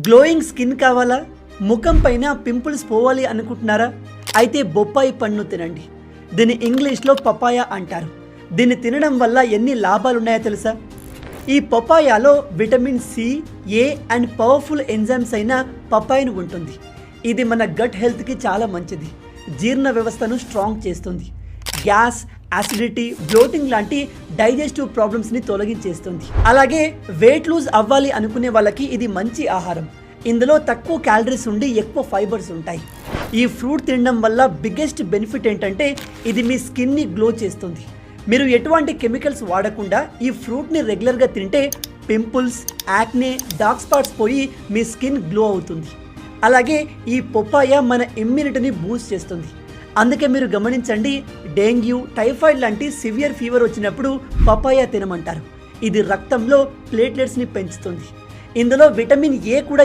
Glowing skin కావాలా? ముఖం పైన పింపుల్స్ పోవాలి అనుకుంటున్నారా? అయితే బొప్పాయి పండును తినండి. దీన్ని ఇంగ్లీష్లో పపాయ అంటారు. దీన్ని తినడం వల్ల ఎన్ని లాభాలు ఉన్నాయో తెలుసా? ఈ పపాయాలో vitamin C A and powerful enzymes అయిన పపాయిన్ ఉంటుంది. ఇది మన గట్ హెల్త్కి చాలా మంచిది. జీర్ణ వ్యవస్థను స్ట్రాంగ్ చేస్తుంది. గ్యాస్ యాసిడిటీ బ్లోటింగ్ లాంటి డైజెస్టివ్ ప్రాబ్లమ్స్ని తొలగించేస్తుంది. అలాగే వెయిట్ లూజ్ అవ్వాలి అనుకునే వాళ్ళకి ఇది మంచి ఆహారం. ఇందులో తక్కువ క్యాలరీస్ ఉండి ఎక్కువ ఫైబర్స్ ఉంటాయి. ఈ ఫ్రూట్ తినడం వల్ల బిగ్గెస్ట్ బెనిఫిట్ ఏంటంటే ఇది మీ స్కిన్ని గ్లో చేస్తుంది. మీరు ఎటువంటి కెమికల్స్ వాడకుండా ఈ ఫ్రూట్ని రెగ్యులర్గా తింటే పింపుల్స్ యాక్నే డార్క్ స్పాట్స్ పోయి మీ స్కిన్ గ్లో అవుతుంది. అలాగే ఈ పొప్పాయ మన ఇమ్యూనిటీని బూస్ట్ చేస్తుంది. అందుకే మీరు గమనించండి డెంగ్యూ టైఫాయిడ్ లాంటి సివియర్ ఫీవర్ వచ్చినప్పుడు పపాయ తినమంటారు. ఇది రక్తంలో ప్లేట్లెట్స్ని పెంచుతుంది. ఇందులో విటమిన్ ఏ కూడా